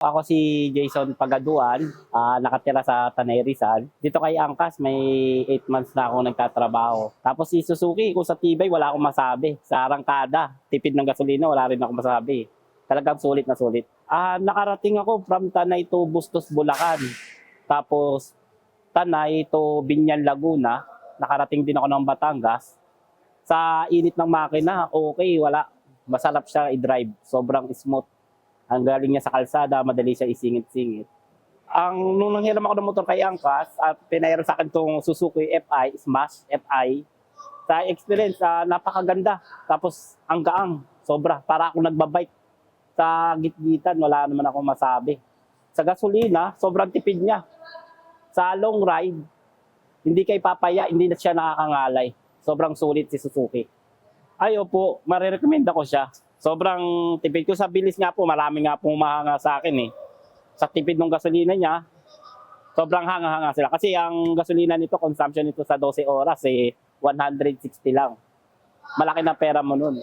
Ako si Jason Pagaduan, ah, nakatira sa Tanay Rizal. Dito kay Angkas, may 8 months na ako nagtatrabaho. Tapos si Suzuki, kung sa tibay, wala akong masabi. Sa arangkada, tipid ng gasolina, wala rin akong masabi. Talagang sulit na sulit. Ah, nakarating ako from Tanay to Bustos, Bulacan. Tapos Tanay to Binyan, Laguna. Nakarating din ako ng Batangas. Sa init ng makina, okay, wala. Masarap siya i-drive. Sobrang smooth. Ang galing niya sa kalsada, madali siya isingit-singit. Ang nung nanghiram ako ng motor kay Angkas, at pinairam sa akin itong Suzuki FI, Smash FI, sa experience, ah, napakaganda. Tapos ang gaang, sobra. Para ako nagbabike. Sa gitgitan, wala naman ako masabi. Sa gasolina, sobrang tipid niya. Sa long ride, hindi kay papaya, hindi na siya nakakangalay. Sobrang sulit si Suzuki. Ay, opo, marirecommend ako siya. Sobrang tipid ko sa bilis nga po, marami nga pong mahanga sa akin eh. Sa tipid ng gasolina niya, sobrang hanga-hanga sila. Kasi ang gasolina nito, consumption nito sa 12 oras eh, 160 lang. Malaki na pera mo nun.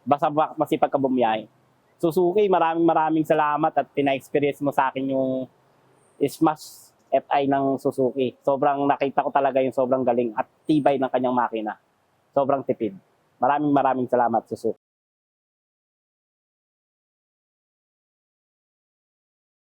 Basta ba- masipag ka bumiyahe. Suzuki, maraming maraming salamat at pina-experience mo sa akin yung Smash FI ng Suzuki. Sobrang nakita ko talaga yung sobrang galing at tibay ng kanyang makina. Sobrang tipid. Maraming maraming salamat, Suzuki.